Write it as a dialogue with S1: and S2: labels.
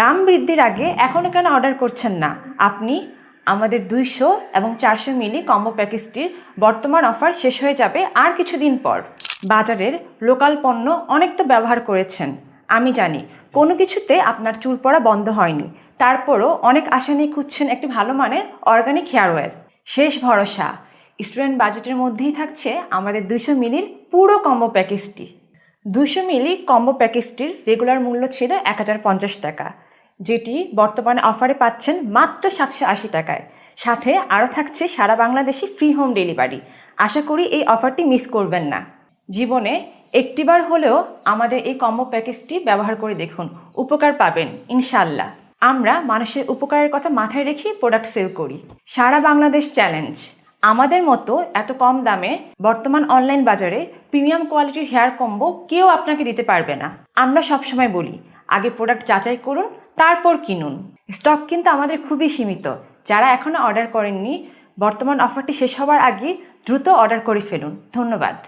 S1: দাম বৃদ্ধির আগে এখনও কেন অর্ডার করছেন না? আপনি আমাদের দুইশো এবং চারশো মিলি কম্বো প্যাকেজটির বর্তমান অফার শেষ হয়ে যাবে আর কিছুদিন পর। বাজারের লোকাল পণ্য অনেক তো ব্যবহার করেছেন। আমি জানি, কোনো কিছুতে আপনার চুল পড়া বন্ধ হয়নি। তারপরও অনেক আশা নিয়ে খুঁজছেন একটি ভালো মানের অর্গানিক হেয়ার অয়েল শেষ ভরসা। স্টুডেন্ট বাজেটের মধ্যেই থাকছে আমাদের দুইশো মিলির পুরো কম্বো প্যাকেজটি দুশো মিলি কম্বো প্যাকেজটির রেগুলার মূল্য ছিল এক হাজার পঞ্চাশ টাকা। যেটি বর্তমানে অফারে পাচ্ছেন মাত্র সাতশো আশি টাকায়। সাথে আরও থাকছে সারা বাংলাদেশে ফ্রি হোম ডেলিভারি আশা করি এই অফারটি মিস করবেন না। জীবনে একটিবার হলেও আমাদের এই কম্বো প্যাকেজটি ব্যবহার করে দেখুন, উপকার পাবেন ইনশাল্লাহ আমরা মানুষের উপকারের কথা মাথায় রেখে প্রোডাক্ট সেল করি। সারা বাংলাদেশ চ্যালেঞ্জ আমাদের মতো এত কম দামে বর্তমান অনলাইন বাজারে প্রিমিয়াম কোয়ালিটির হেয়ার কম্বো কেউ আপনাকে দিতে পারবে না। আমরা সবসময় বলি, আগে প্রোডাক্ট যাচাই করুন তারপর কিনুন। স্টক কিন্তু আমাদের খুবই সীমিত। যারা এখনও অর্ডার করেননি, বর্তমান অফারটি শেষ হওয়ার আগে দ্রুত অর্ডার করে ফেলুন। ধন্যবাদ।